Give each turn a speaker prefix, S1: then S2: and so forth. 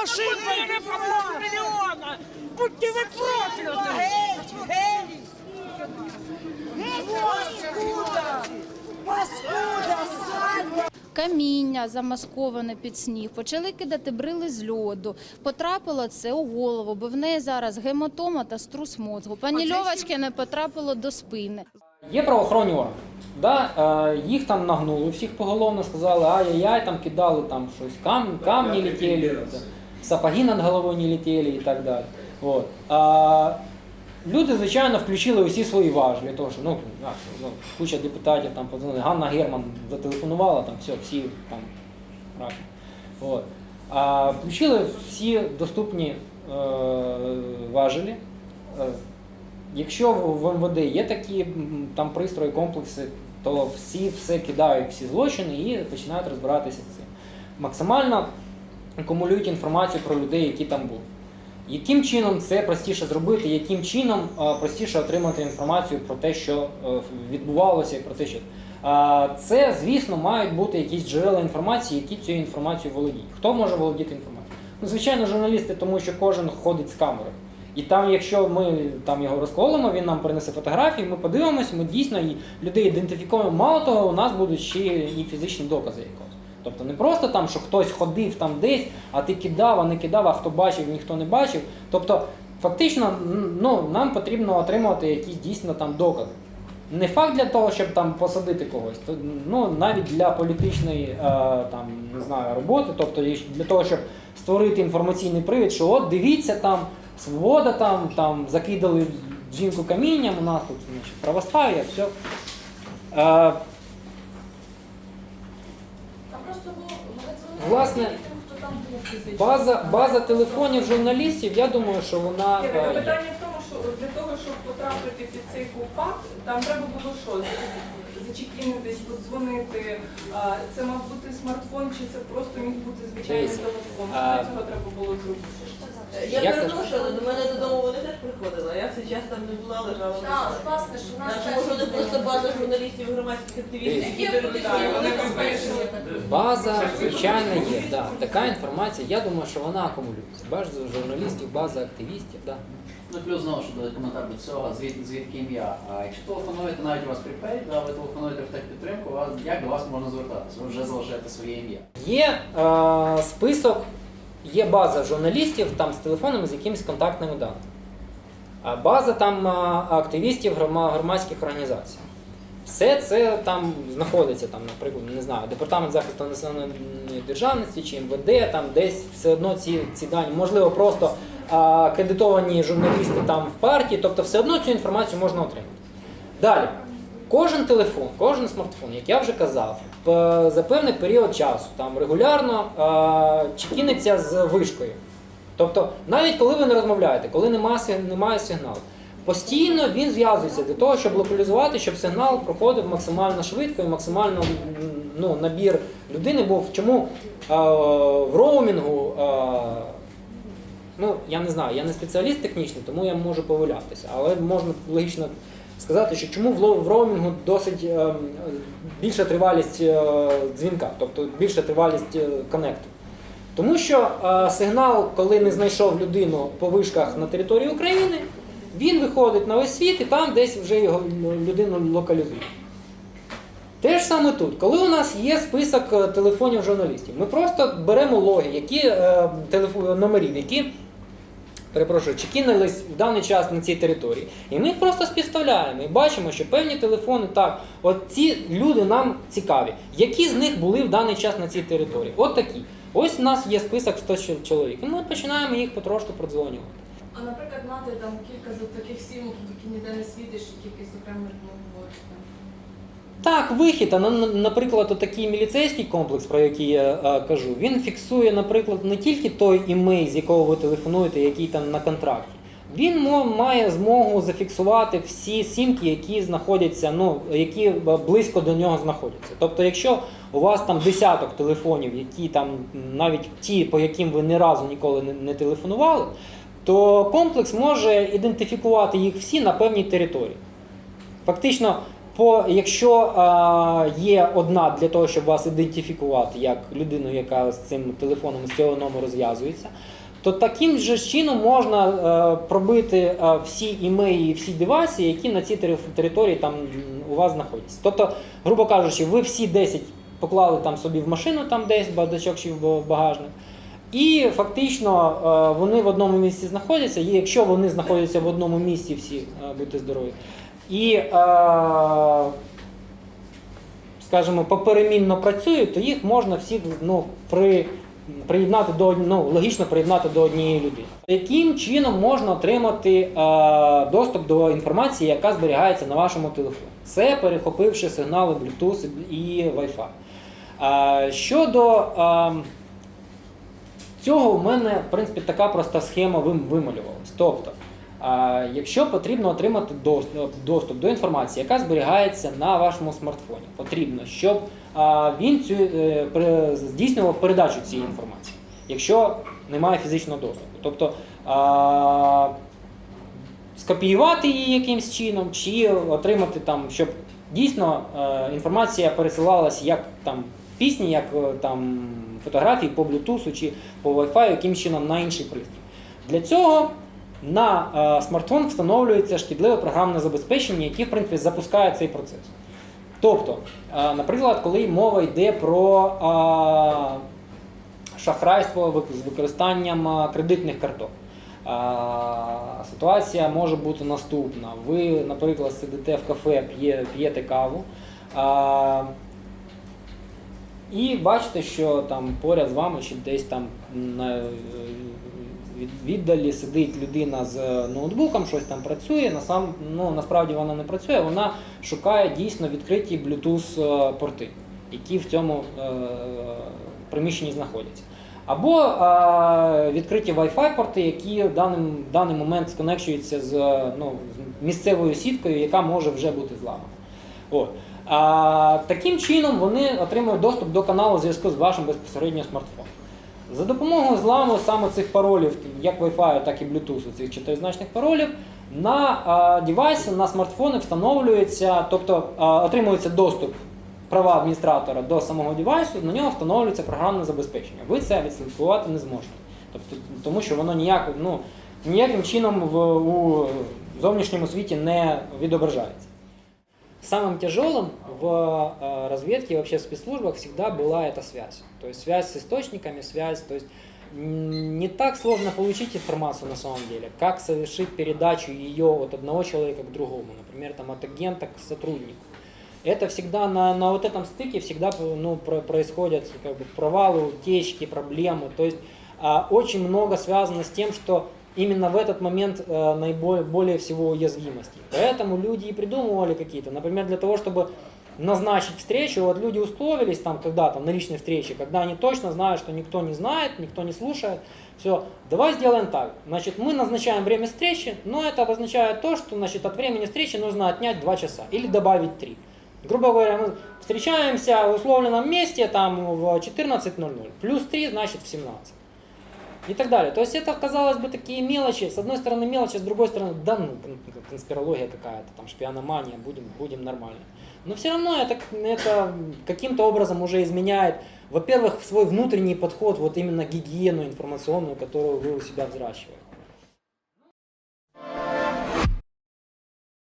S1: машин
S2: Купили по полмиллиона! Будьте!
S3: Паскуда! Паскуда, Саня!
S4: каміння замасковане під сніг, почали кидати брили з льоду. Потрапило це у голову, бо в неї зараз гематома та струс мозку. Пані Льовочки не потрапило до спини.
S5: Є правоохоронні органи. Да? е, їх там нагнули всіх поголовно, сказали, ай-яй-яй, там кидали там щось, кам, камні летіли, сапоги над головою не летіли і так далі. От. А, люди, звичайно, включили усі свої важелі, тому що ну, ну, куча депутатів там подзвонили, Ганна Герман зателефонувала, там все, всі там раки. От. А, включили всі доступні е, важелі. Е, Якщо в МВД є такі там пристрої, комплекси, то всі все кидають, всі злочини і починають розбиратися з цим. Максимально акумулюють інформацію про людей, які там були. Яким чином це простіше зробити, яким чином простіше отримати інформацію про те, що е, відбувалося, і про те, що. Це, звісно, мають бути якісь джерела інформації, які цією інформацією володіють. Хто може володіти інформацією? Ну, звичайно, журналісти, тому що кожен ходить з камерою. І там, якщо ми там його розколимо, він нам принесе фотографії, ми подивимося, ми дійсно і людей ідентифікуємо. Мало того, у нас будуть ще і фізичні докази якогось. Тобто не просто там, що хтось ходив там десь, а ти кидав, а не кидав, а хто бачив, ніхто не бачив. Тобто, фактично, ну, нам потрібно отримувати якісь дійсно там докази. Не факт для того, щоб там посадити когось, то ну навіть для політичної е, там не знаю роботи, тобто для того, щоб створити інформаційний привід, що от дивіться там свобода, там там закидали жінку камінням, у нас тут православ'я, все. Е,
S6: просто
S5: Власне,
S6: хто там був фізично.
S5: база, база телефонів журналістів, я думаю, що вона.
S7: Ні,
S5: е, є.
S7: питання в тому, що для того, щоб потрапити під цей ковпак, там треба було що? Зачекінитись, подзвонити. А, Це мав бути смартфон, чи це просто міг бути звичайний
S5: Дивіться,
S7: телефон?
S5: а,
S7: Що для цього треба було зробити?
S8: Я
S5: Як
S8: перепрошую, але до мене додому вони теж приходили. Я цей час там не була, лежала.
S6: А,
S8: лежала.
S6: власне, що у нас теж
S8: може не просто база журналістів, громадських активістів,
S6: Які
S8: які
S6: потенційно
S7: Так, вони
S6: небезпечні.
S5: База, звичайно, є. Да. Така інформація, я думаю, що вона акумулюється. База журналістів, база активістів. Да.
S9: Ну, плюс знову ж таки коментар до цього, звід, звідки ім'я. А якщо телефонуєте, навіть у вас припей, да, ви телефонуєте в техпідтримку, вас, як до вас можна звертатися? Ви вже залишаєте своє ім'я.
S5: Є е, список, є база журналістів там з телефонами з якимись контактними даними. А база там е, активістів громадських організацій. Все це там знаходиться, там, наприклад, не знаю, департамент захисту національної державності чи МВД, там десь все одно ці, ці дані, можливо, просто а, акредитовані журналісти там в партії, тобто все одно цю інформацію можна отримати. Далі, кожен телефон, кожен смартфон, як я вже казав, за певний період часу там регулярно а, чекіниться з вишкою. Тобто, навіть коли ви не розмовляєте, коли немає, немає сигналу, постійно він зв'язується для того, щоб локалізувати, щоб сигнал проходив максимально швидко і максимально ну, набір людини був. Чому а, в роумінгу, а, ну я не знаю, я не спеціаліст технічний, тому я можу помилятися, але можна логічно сказати, що чому в, роумінгу досить ем, більша тривалість е, дзвінка, тобто більша тривалість е, коннекту. Тому що е, сигнал, коли не знайшов людину по вишках на території України, він виходить на весь світ і там десь вже його людину локалізує. Те ж саме тут, коли у нас є список е, телефонів журналістів, ми просто беремо логи, які е, номерів, які перепрошую, чекінились в даний час на цій території. І ми їх просто співставляємо і бачимо, що певні телефони так, от ці люди нам цікаві. Які з них були в даний час на цій території? От такі. Ось у нас є список 100 чоловік. І ми починаємо їх потрошку продзвонювати.
S6: А наприклад, мати там кілька за таких сімок, які ніде не світиш, і якісь окремих ну,
S5: Так, вихід, а на- на- наприклад, такий міліцейський комплекс, про який я е, кажу, він фіксує, наприклад, не тільки той імей, з якого ви телефонуєте, який там на контракті. Він має змогу зафіксувати всі сімки, які знаходяться, ну які близько до нього знаходяться. Тобто, якщо у вас там десяток телефонів, які там навіть ті, по яким ви ні разу ніколи не телефонували, то комплекс може ідентифікувати їх всі на певній території. Фактично, по, якщо е, є одна для того, щоб вас ідентифікувати як людину, яка з цим телефоном з цього номеру зв'язується, то таким же чином можна е, пробити е, всі імеї всі девайси, які на цій території там у вас знаходяться. Тобто, грубо кажучи, ви всі 10 поклали там собі в машину, там десь бардачок чи в багажник. І фактично е, вони в одному місці знаходяться, і якщо вони знаходяться в одному місці, всі е, будьте здорові, і, е, скажімо, поперемінно працюють, то їх можна всіх ну, при, приєднати до ну, логічно приєднати до однієї людини. Яким чином можна отримати доступ до інформації, яка зберігається на вашому телефоні? Це перехопивши сигнали Bluetooth і Wi-Fi. Щодо цього у мене, в принципі, така проста схема вим- вималювалась. Тобто, якщо потрібно отримати доступ, доступ до інформації, яка зберігається на вашому смартфоні, потрібно, щоб він цю, е, здійснював передачу цієї інформації, якщо немає фізичного доступу. Тобто скопіювати її якимсь чином, чи отримати там, щоб дійсно е, інформація пересилалась як там пісні, як е, там фотографії по Bluetooth чи по Wi-Fi, якимсь чином на інший пристрій. Для цього на е, смартфон встановлюється шкідливе програмне забезпечення, яке в принципі запускає цей процес. Тобто, е, наприклад, коли мова йде про шахрайство з використанням кредитних карток. Ситуація може бути наступна. Ви, наприклад, сидите в кафе, п'є, п'єте каву. І бачите, що там поряд з вами чи десь там на е, віддалі сидить людина з ноутбуком, щось там працює. Насам, ну, насправді вона не працює, вона шукає дійсно відкриті Bluetooth е, порти, які в цьому е, приміщенні знаходяться. Або е, відкриті Wi-Fi порти, які в даний, в даний момент сконекчуються з, е, ну, з місцевою сіткою, яка може вже бути зламана. От. А, таким чином вони отримують доступ до каналу зв'язку з вашим безпосередньо смартфоном. За допомогою зламу саме цих паролів, як Wi-Fi, так і Bluetooth, цих чотиризначних паролів, на а, девайси, на смартфони встановлюється, тобто а, отримується доступ права адміністратора до самого девайсу, на нього встановлюється програмне забезпечення. Ви це відслідкувати не зможете. Тобто, тому що воно ніяк, ну, ніяким чином в, у зовнішньому світі не відображається. Самым тяжелым в э, разведке и вообще в спецслужбах всегда была эта связь. То есть связь с источниками, связь, то есть не так сложно получить информацию на самом деле, как совершить передачу ее от одного человека к другому, например, там, от агента к сотруднику. Это всегда на, на вот этом стыке всегда ну, про- происходят как бы, провалы, утечки, проблемы. То есть а, очень много связано с тем, что именно в этот момент э, наиболее более всего уязвимости. Поэтому люди и придумывали какие-то, например, для того, чтобы назначить встречу, вот люди условились там когда-то на личной встрече, когда они точно знают, что никто не знает, никто не слушает, все, давай сделаем так. Значит, мы назначаем время встречи, но это обозначает то, что значит, от времени встречи нужно отнять 2 часа или добавить 3. Грубо говоря, мы встречаемся в условленном месте там в 14.00, плюс 3 значит в 17 и так далее. То есть это, казалось бы, такие мелочи. С одной стороны мелочи, с другой стороны, да ну, кон- конспирология какая-то, там шпиономания, будем, будем нормально. Но все равно это, это каким-то образом уже изменяет, во-первых, свой внутренний подход, вот именно гигиену информационную, которую вы у себя взращиваете.